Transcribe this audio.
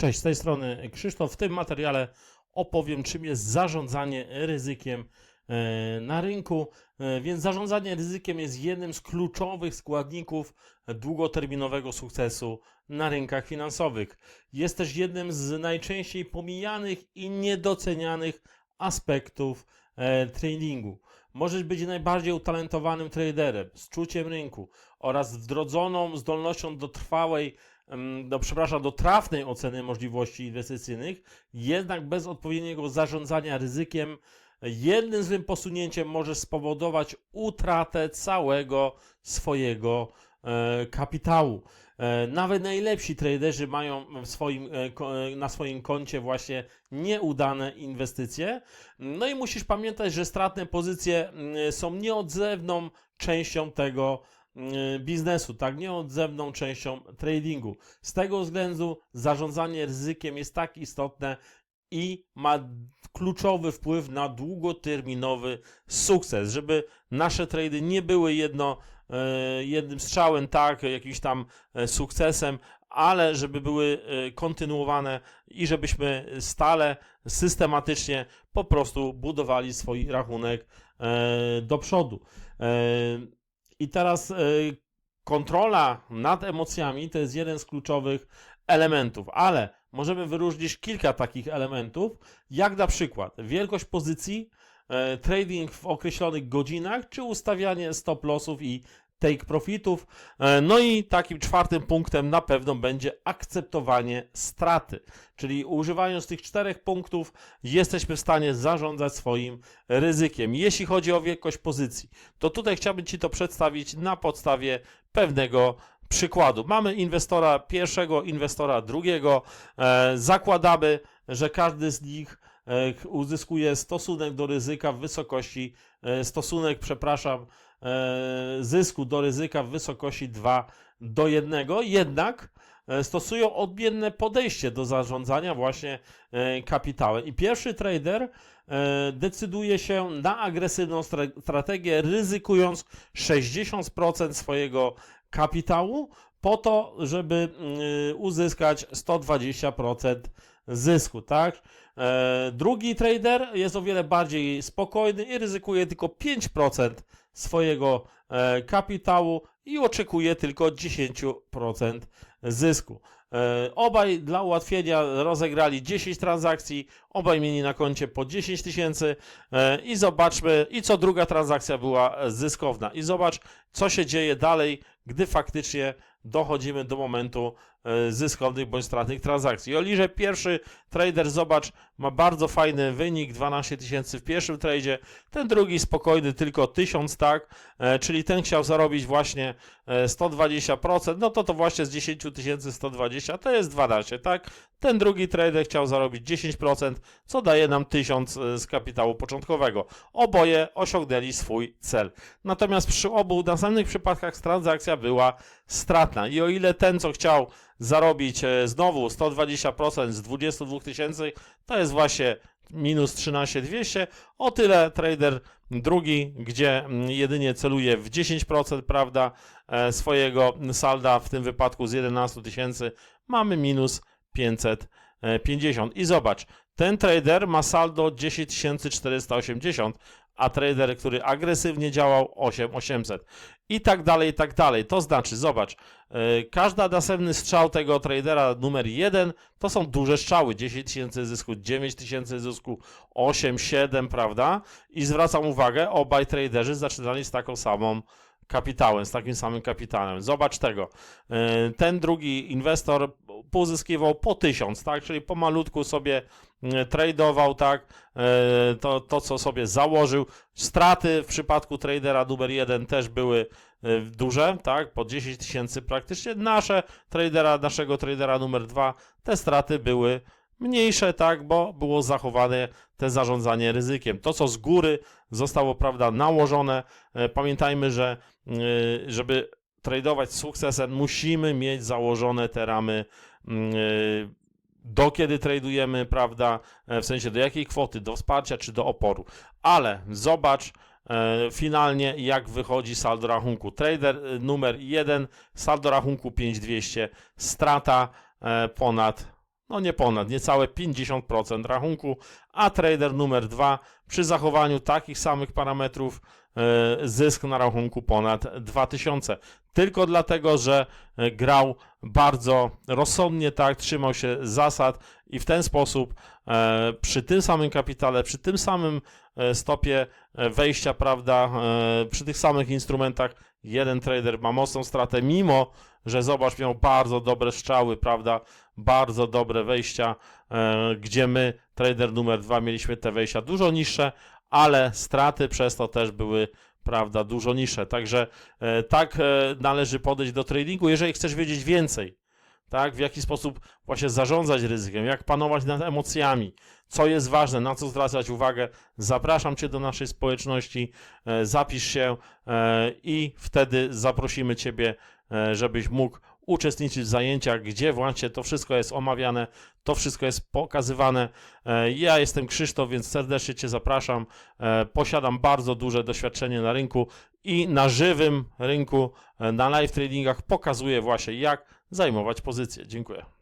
Cześć, z tej strony Krzysztof. W tym materiale opowiem, czym jest zarządzanie ryzykiem e, na rynku. E, Więc zarządzanie ryzykiem jest jednym z kluczowych składników długoterminowego sukcesu na rynkach finansowych. Jest też jednym z najczęściej pomijanych i niedocenianych aspektów e, tradingu. Możesz być najbardziej utalentowanym traderem, z czuciem rynku oraz wdrodzoną zdolnością do trwałej do, przepraszam, do trafnej oceny możliwości inwestycyjnych, jednak bez odpowiedniego zarządzania ryzykiem, jednym złym posunięciem możesz spowodować utratę całego swojego e, kapitału. E, nawet najlepsi traderzy mają swoim, e, na swoim koncie właśnie nieudane inwestycje. No i musisz pamiętać, że stratne pozycje mm, są nieodzowną częścią tego biznesu, tak, nieodzowną częścią tradingu. Z tego względu zarządzanie ryzykiem jest tak istotne i ma kluczowy wpływ na długoterminowy sukces, żeby nasze trady nie były jedno, e, jednym strzałem, tak, jakimś tam e, sukcesem, ale żeby były kontynuowane i żebyśmy stale, systematycznie po prostu budowali swój rachunek do przodu. I teraz e, kontrola nad emocjami to jest jeden z kluczowych elementów, ale możemy wyróżnić kilka takich elementów, jak na przykład wielkość pozycji, e, trading w określonych godzinach, czy ustawianie stop lossów i take profitów. E, No i takim czwartym punktem na pewno będzie akceptowanie straty. Czyli używając tych czterech punktów jesteśmy w stanie zarządzać swoim ryzykiem. Jeśli chodzi o wielkość pozycji, to tutaj chciałbym Ci to przedstawić na podstawie pewnego przykładu. Mamy inwestora pierwszego, inwestora drugiego. E, zakładamy, że każdy z nich uzyskuje stosunek do ryzyka w wysokości, e, stosunek, przepraszam, e, zysku do ryzyka w wysokości 2 do 1. Jednak e, stosują odmienne podejście do zarządzania właśnie kapitałem. I pierwszy trader decyduje się na agresywną stra- strategię, ryzykując 60% swojego kapitału po to, żeby y, uzyskać 120% zysku, tak? E, Drugi trader jest o wiele bardziej spokojny i ryzykuje tylko 5% swojego e, kapitału i oczekuje tylko 10% zysku. E, Obaj dla ułatwienia rozegrali 10 transakcji, obaj mieli na koncie po 10 tysięcy i zobaczmy, i co druga transakcja była zyskowna. I zobacz, co się dzieje dalej, gdy faktycznie dochodzimy do momentu zyskownych bądź stratnych transakcji. O ile że pierwszy trader, zobacz, ma bardzo fajny wynik, 12 tysięcy w pierwszym tradzie, ten drugi spokojny, tylko 1000, tak, e, czyli ten chciał zarobić właśnie e, 120%, no to to właśnie z 10 tysięcy 120 to jest 12, tak, ten drugi trader chciał zarobić 10%, co daje nam 1000 e, z kapitału początkowego. Oboje osiągnęli swój cel. Natomiast przy obu następnych przypadkach transakcja była stratna. I o ile ten, co chciał zarobić e, znowu 120% z 22 tysięcy, to jest właśnie minus 13 200, o tyle trader drugi, gdzie mm, jedynie celuje w 10%, prawda, e, swojego salda, w tym wypadku z 11 tysięcy, mamy minus 550. I zobacz, ten trader ma saldo 10 480, a trader, który agresywnie działał 8800 i tak dalej, i tak dalej. To znaczy, zobacz, yy, każda następny strzał tego tradera numer 1 to są duże strzały, 10 tysięcy zysku, 9 tysięcy zysku, 8, 7, prawda? I zwracam uwagę, obaj traderzy zaczynali z taką samą kapitałem, z takim samym kapitałem. Zobacz tego. Yy, Ten drugi inwestor pozyskiwał po 1000, tak? Czyli pomalutku sobie yy, tradeował, tak? Yy, To, to, co sobie założył. Straty w przypadku tradera numer 1 też były duże, tak? Po 10 tysięcy praktycznie. Nasze tradera, naszego tradera numer 2, te straty były mniejsze, tak? Bo było zachowane te zarządzanie ryzykiem. To, co z góry zostało, prawda, nałożone. E, Pamiętajmy, że yy, żeby tradować z sukcesem, musimy mieć założone te ramy, yy, do kiedy tradujemy, prawda, e, w sensie do jakiej kwoty, do wsparcia czy do oporu. Ale zobacz e, finalnie, jak wychodzi saldo rachunku. Trader e, numer 1, saldo rachunku 5200, strata e, ponad no nie ponad, niecałe 50% rachunku, a trader numer 2 przy zachowaniu takich samych parametrów e, zysk na rachunku ponad 2000. Tylko dlatego, że e, grał bardzo rozsądnie, tak, trzymał się zasad i w ten sposób e, przy tym samym kapitale, przy tym samym stopie wejścia, prawda, przy tych samych instrumentach, jeden trader ma mocną stratę, mimo że zobacz, miał bardzo dobre strzały, prawda, bardzo dobre wejścia, e, gdzie my, trader numer dwa, mieliśmy te wejścia dużo niższe, ale straty przez to też były, prawda, dużo niższe. Także e, tak e, należy podejść do tradingu, jeżeli chcesz wiedzieć więcej, tak, w jaki sposób właśnie zarządzać ryzykiem, jak panować nad emocjami, co jest ważne, na co zwracać uwagę, zapraszam Cię do naszej społeczności, e, zapisz się e, i wtedy zaprosimy Ciebie, e, żebyś mógł uczestniczyć w zajęciach, gdzie właśnie to wszystko jest omawiane, to wszystko jest pokazywane. Ja jestem Krzysztof, więc serdecznie Cię zapraszam. Posiadam bardzo duże doświadczenie na rynku i na żywym rynku, na live tradingach pokazuję właśnie jak zajmować pozycję. Dziękuję.